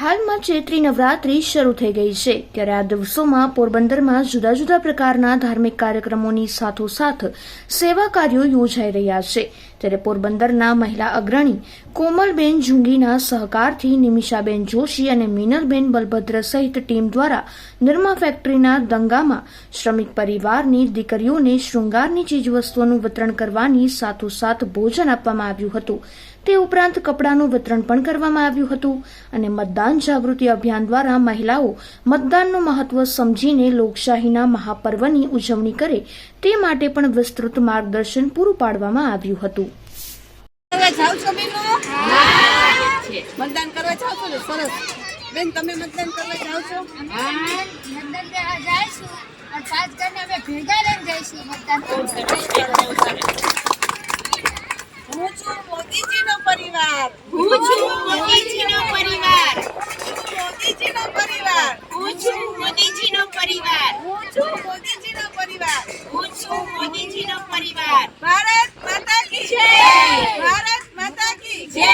હાલમાં ચૈત્રી નવરાત્રી શરૂ થઈ ગઈ છે. ત્યારે આ દિવસોમાં પોરબંદરમાં જુદા જુદા પ્રકારના ધાર્મિક કાર્યક્રમોની સાથોસાથ સેવા કાર્યો યોજાઈ રહ્યા છે. ત્યારે પોરબંદરના મહિલા અગ્રણી કોમલબેન જુંગીના સહકારથી નિમિષાબેન જોશી અને મિનલબેન બલભદ્ર સહિત ટીમ દ્વારા નિર્મા ફેક્ટરીના દંગામાં શ્રમિક પરિવારની દીકરીઓને શૃંગારની ચીજવસ્તુઓનું વિતરણ કરવાની સાથોસાથ ભોજન આપવામાં આવ્યું હતું. તે ઉપરાંત કપડાનું વિતરણ પણ કરવામાં આવ્યું હતું અને મતદાન જાગૃતિ અભિયાન દ્વારા મહિલાઓ મતદાનનું મહત્વ સમજીને લોકશાહીના મહાપર્વની ઉજવણી કરે તે માટે પણ વિસ્તૃત માર્ગદર્શન પૂરું પાડવામાં આવ્યું હતું. કરવા છો બેનો? મતદાન કરવા જાવ છો ને? સરસ. બેન તમે મતદાન કરવા જાઓ છો? મતદાન કરવા જઈશું અને ખાસ કરીને અમે ભેગા લઈને જઈશું મતદાન. હું છું મોદીજીનો પરિવાર. હું છું મોદીજીનો પરિવાર. મોદીજીનો પરિવાર. હું છું મોદીજીનો પરિવાર. હું છું મોદીજીનો પરિવાર. હું છું મોદીજીનો પરિવાર. ભારત